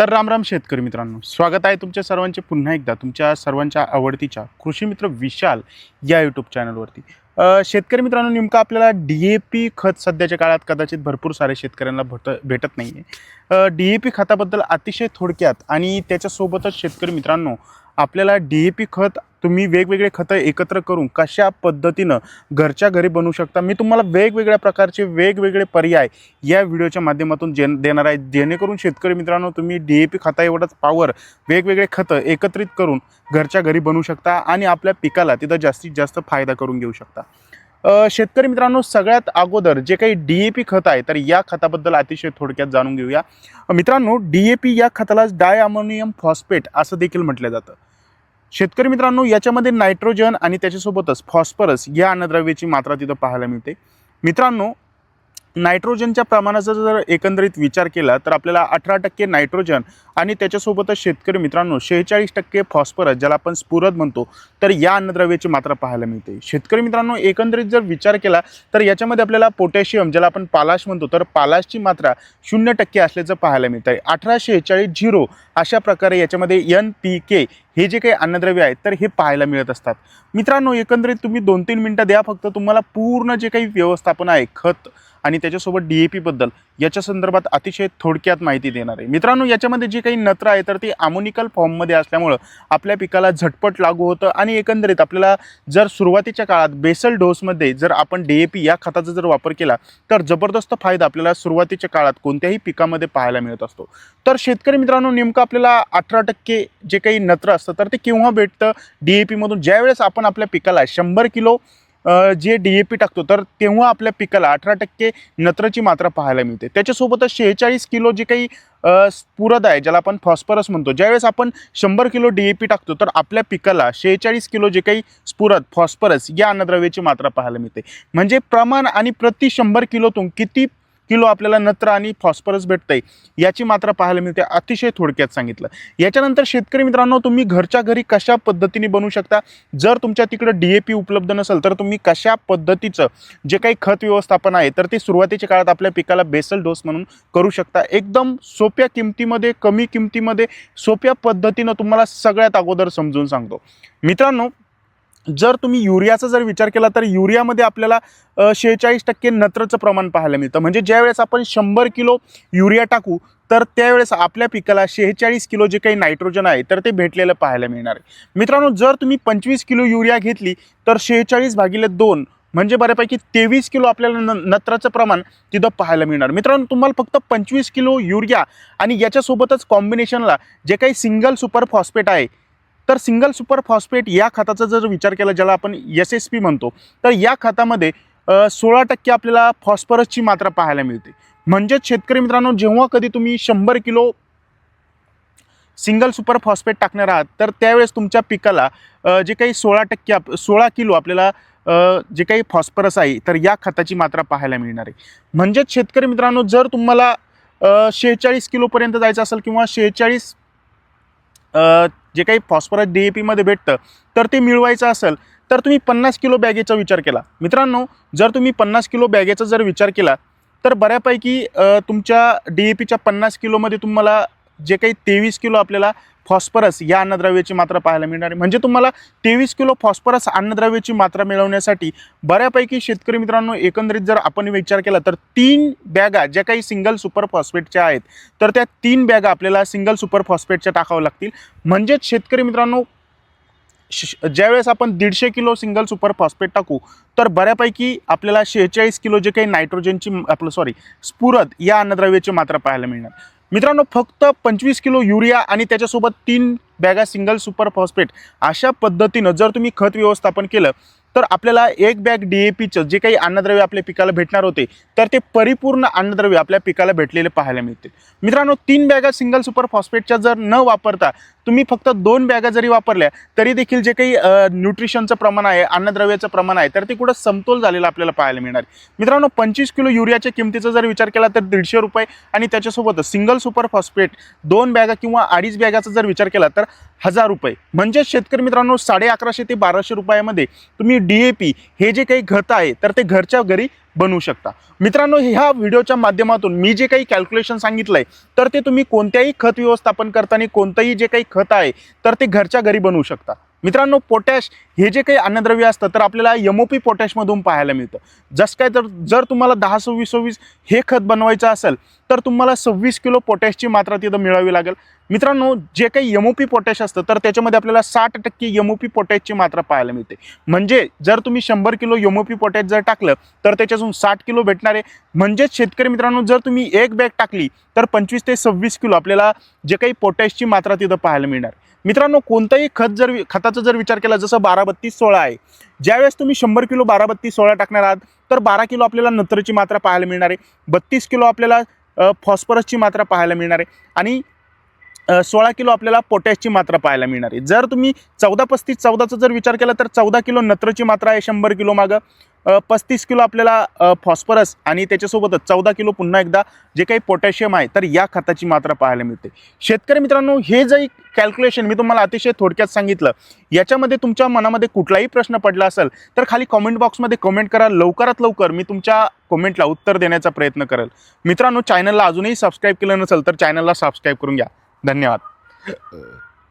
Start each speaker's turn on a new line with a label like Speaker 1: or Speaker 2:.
Speaker 1: तर रामराम शेतकरी मित्रांनो स्वागत आहे तुमच्या सर्वांचे पुन्हा एकदा तुमच्या सर्वांच्या आवडतीच्या कृषी मित्र विशाल या यूट्यूब चॅनलवरती शेतकरी मित्रांनो नेमकं आपल्याला डी ए पी खत सध्याच्या काळात कदाचित भरपूर सारे शेतकऱ्यांना भट भेटत नाही आहे डी ए पी खताबद्दल अतिशय थोडक्यात आणि त्याच्यासोबतच शेतकरी मित्रांनो आपल्याला डी ए पी खत तुम्ही वेगवेगळे खतं एकत्र करून कशा पद्धतीनं घरच्या घरी बनवू शकता? मी तुम्हाला वेगवेगळ्या प्रकारचे वेगवेगळे पर्याय या व्हिडिओच्या माध्यमातून जेन देणार आहे. जेणेकरून शेतकरी मित्रांनो तुम्ही डी ए पी खता एवढंच पावर वेगवेगळे खतं एकत्रित करून घरच्या घरी बनवू शकता आणि आपल्या पिकाला तिथं जास्तीत जास्त फायदा करून घेऊ शकता. शेतकरी मित्रांनो सगळ्यात अगोदर जे काही डी ए पी खत आहे तर या खताबद्दल अतिशय थोडक्यात जाणून घेऊया. मित्रांनो डी ए पी या खताला डाय अमोनियम फॉस्फेट असं देखील म्हटलं जातं. शेतकरी मित्रांनो याच्यामध्ये नायट्रोजन आणि त्याच्यासोबतच फॉस्फरस या अन्नद्रव्याची मात्रा तिथं पाहायला मिळते. मित्रांनो नायट्रोजनच्या प्रमाणाचा जर एकंदरीत विचार केला तर आपल्याला अठरा टक्के नायट्रोजन आणि त्याच्यासोबतच शेतकरी मित्रांनो शेहेचाळीस टक्के फॉस्फरस ज्याला आपण स्फुरद म्हणतो तर या अन्नद्रव्याची मात्रा पाहायला मिळते. शेतकरी मित्रांनो एकंदरीत जर विचार केला तर याच्यामध्ये आपल्याला पोटॅशियम ज्याला आपण पालाश म्हणतो तर पालाशची मात्रा शून्य टक्के असल्याचं पाहायला मिळतं आहे अठरा शेहेचाळीस झिरो अशा प्रकारे याच्यामध्ये एन पी के हे जे काही अन्नद्रव्य आहेत तर हे पाहायला मिळत असतात. मित्रांनो एकंदरीत तुम्ही दोन तीन मिनटं द्या फक्त तुम्हाला पूर्ण जे काही व्यवस्थापन आहे खत आणि त्याच्यासोबत डी ए पीबद्दल याच्या संदर्भात अतिशय थोडक्यात माहिती देणार आहे. मित्रांनो याच्यामध्ये जे काही नत्र आहे तर ती अमोनिकल फॉर्ममध्ये असल्यामुळं आपल्या पिकाला झटपट लागू होतं आणि एकंदरीत आपल्याला जर सुरुवातीच्या काळात बेसल डोसमध्ये जर आपण डी ए पी या खताचा जर वापर केला तर जबरदस्त फायदा आपल्याला सुरुवातीच्या काळात कोणत्याही पिकामध्ये पाहायला मिळत असतो. तर शेतकरी मित्रांनो नेमकं आपल्याला अठरा टक्के जे काही नत्र असतं तर ते केव्हा भेटतं? डी ए पीमधून ज्यावेळेस आपण आपल्या पिकाला शंभर किलो जे डी ए पी टाकतो तर तेव्हा आपल्या पिकाला अठरा टक्के नत्राची मात्रा पाहायला मिळते. त्याच्यासोबतच शेहेचाळीस किलो जे काही स्फुरद आहे ज्याला आपण फॉस्फरस म्हणतो ज्यावेळेस आपण शंभर किलो डी ए पी टाकतो तर आपल्या पिकाला शेहेचाळीस किलो जे काही स्फुरद फॉस्फरस या अन्नद्रव्याची मात्रा पाहायला मिळते. म्हणजे प्रमाण आणि प्रति शंभर किलोतून किती किलो आपल्याला नत्र आणि फॉस्फरस भेटतं आहे याची मात्रा पाहायला मिळते. अतिशय थोडक्यात सांगितलं. याच्यानंतर शेतकरी मित्रांनो तुम्ही घरच्या घरी कशा पद्धतीने बनवू शकता? जर तुमच्या तिकडं डी ए पी उपलब्ध नसेल तर तुम्ही कशा पद्धतीचं जे काही खत व्यवस्थापन आहे तर ते सुरुवातीच्या काळात आपल्या पिकाला बेसल डोस म्हणून करू शकता. एकदम सोप्या किमतीमध्ये कमी किमतीमध्ये सोप्या पद्धतीनं तुम्हाला सगळ्यात अगोदर समजून सांगतो. मित्रांनो जर तुम्ही युरियाचा जर विचार केला तर युरियामध्ये आपल्याला शेहेचाळीस टक्के नत्रचं प्रमाण पाहायला मिळतं. म्हणजे ज्यावेळेस आपण शंभर किलो युरिया टाकू तर त्यावेळेस आपल्या पिकाला शेहेचाळीस किलो जे काही नायट्रोजन आहे तर ते भेटलेलं पाहायला मिळणार आहे. मित्रांनो जर तुम्ही पंचवीस किलो युरिया घेतली तर शेहेचाळीस भागिले दोन म्हणजे बऱ्यापैकी तेवीस किलो आपल्याला न नत्राचं प्रमाण तिथं पाहायला मिळणार. मित्रांनो तुम्हाला फक्त पंचवीस किलो युरिया आणि याच्यासोबतच कॉम्बिनेशनला जे काही सिंगल सुपर फॉस्फेट आहे तर सिंगल सुपर फॉस्फेट या खताचा जर विचार केला ज्याला आपण एस एस पी म्हणतो तर या खतामध्ये सोळा टक्के आपल्याला फॉस्फरसची मात्रा पाहायला मिळते. म्हणजेच शेतकरी मित्रांनो जेव्हा कधी तुम्ही शंभर किलो सिंगल सुपर फॉस्फेट टाकणार आहात तर त्यावेळेस तुमच्या पिकाला जे काही सोळा टक्के आप सोळा किलो आपल्याला जे काही फॉस्फरस आहे तर या खताची मात्रा पाहायला मिळणार आहे. म्हणजेच शेतकरी मित्रांनो जर तुम्हाला शेहेचाळीस किलोपर्यंत जायचं असेल किंवा शेहेचाळीस जे काही फॉस्फरस डी ए पीमध्ये भेटतं तर ते मिळवायचं असेल तर तुम्ही पन्नास किलो बॅगेचा विचार केला. मित्रांनो जर तुम्ही पन्नास किलो बॅगेचा जर विचार केला तर बऱ्यापैकी तुमच्या डी ए पीच्या पन्नास किलोमध्ये तुम्हाला जे काही तेवीस किलो आपल्याला फॉस्फरस या अन्नद्रव्याची मात्रा पाहायला मिळणार आहे. म्हणजे तुम्हाला तेवीस किलो फॉस्फरस अन्नद्रव्याची मात्रा मिळवण्यासाठी बऱ्यापैकी शेतकरी मित्रांनो एकंदरीत जर आपण विचार केला तर तीन बॅगा ज्या काही सिंगल सुपर फॉस्फेटच्या आहेत तर त्या तीन बॅगा आपल्याला सिंगल सुपर फॉस्फेटच्या टाकावं लागतील. म्हणजेच शेतकरी मित्रांनो श- ज्यावेळेस आपण दीडशे किलो सिंगल सुपर फॉस्फेट टाकू तर बऱ्यापैकी आपल्याला शेहेचाळीस किलो जे काही नायट्रोजनची आपलं सॉरी स्फुरद या अन्नद्रव्याची मात्रा पाहायला मिळणार. मित्रांनो फक्त पंचवीस किलो युरिया आणि त्याच्यासोबत तीन बॅगा सिंगल सुपर फॉस्फेट अशा पद्धतीनं जर तुम्ही खत व्यवस्थापन केलं तर आपल्याला एक बॅग डी ए पीचं जे काही अन्नद्रव्य आपल्या पिकाला भेटणार होते तर ते परिपूर्ण अन्नद्रव्य आपल्या पिकाला भेटलेले पाहायला मिळते मित्रांनो तीन बॅगा सिंगल सुपर फॉस्फेटच्या जर न वापरता तुम्ही फक्त दोन बॅगा जरी वापरल्या तरी देखील जे काही न्यूट्रिशनचं प्रमाण आहे अन्नद्रव्याचं प्रमाण आहे तर ते कुठं समतोल झालेलं आपल्याला पाहायला मिळणार. मित्रांनो पंचवीस किलो युरियाच्या किमतीचा जर विचार केला तर दीडशे रुपये आणि त्याच्यासोबतच सिंगल सुपर फॉस्फेट दोन बॅगा किंवा अडीच बॅगाचा जर विचार केला तर हजार रुपये. म्हणजेच शेतकरी मित्रांनो साडे अकराशे ते बाराशे रुपयामध्ये तुम्ही डी ए पी हे जे काही खत आहे तर ते घरच्या घरी बनवू शकता. मित्रांनो ह्या व्हिडिओच्या माध्यमातून मी जे काही कॅल्क्युलेशन सांगितलं आहे तर ते तुम्ही कोणत्याही खत व्यवस्थापन करताना कोणतंही जे काही खत आहे तर ते घरच्या घरी बनवू शकता. मित्रांनो पोटॅश हे जे काही अन्नद्रव्य असतं तर आपल्याला यमोपी पोटॅशमधून पाहायला मिळतं. जसं काय तर जर तुम्हाला दहा सव्वीस सव्वीस हे खत बनवायचं असेल तर तुम्हाला सव्वीस किलो पोटॅशची मात्रा तिथं मिळावी लागेल. मित्रांनो जे काही यमोपी पोटॅश असतं तर त्याच्यामध्ये आपल्याला साठ टक्के यमोपी पोटॅशची मात्रा पाहायला मिळते. म्हणजे जर तुम्ही शंभर किलो यमोपी पोटॅश जर टाकलं तर त्याच्यातून साठ किलो भेटणार आहे. म्हणजेच शेतकरी मित्रांनो जर तुम्ही एक बॅग टाकली तर पंचवीस ते सव्वीस किलो आपल्याला जे काही पोटॅशची मात्रा तिथं पाहायला मिळणार. मित्रांनो कोणतंही खत जर खताचा जर विचार केला जसं बारा बत्तीस सोळा आहे ज्यावेळेस तुम्ही शंभर किलो बारा बत्तीस सोळा टाकणार आहात तर बारा किलो आपल्याला नत्रची मात्रा पाहायला मिळणार आहे. बत्तीस किलो आपल्याला फॉस्फरसची मात्रा पाहायला मिळणार आहे. आणि सोळा किलो आपल्याला पोटॅशची मात्रा पाहायला मिळणार आहे. जर तुम्ही चौदा पस्तीस चौदाचा जर विचार केला तर चौदा किलो नत्रची मात्रा आहे शंभर किलो मागं. पस्तीस किलो आपल्याला फॉस्फरस आणि त्याच्यासोबतच चौदा किलो पुन्हा एकदा जे काही पोटॅशियम आहे तर या खताची मात्रा पाहायला मिळते. शेतकरी मित्रांनो हे जे कॅल्क्युलेशन मी तुम्हाला अतिशय थोडक्यात सांगितलं याच्यामध्ये तुमच्या मनामध्ये कुठलाही प्रश्न पडला असेल तर खाली कॉमेंट बॉक्समध्ये कमेंट करा. लवकरात लवकर मी तुमच्या कमेंटला उत्तर देण्याचा प्रयत्न करेल. मित्रांनो चॅनलला अजूनही सबस्क्राईब केलं नसेल तर चॅनलला सबस्क्राईब करून घ्या. धन्यवाद.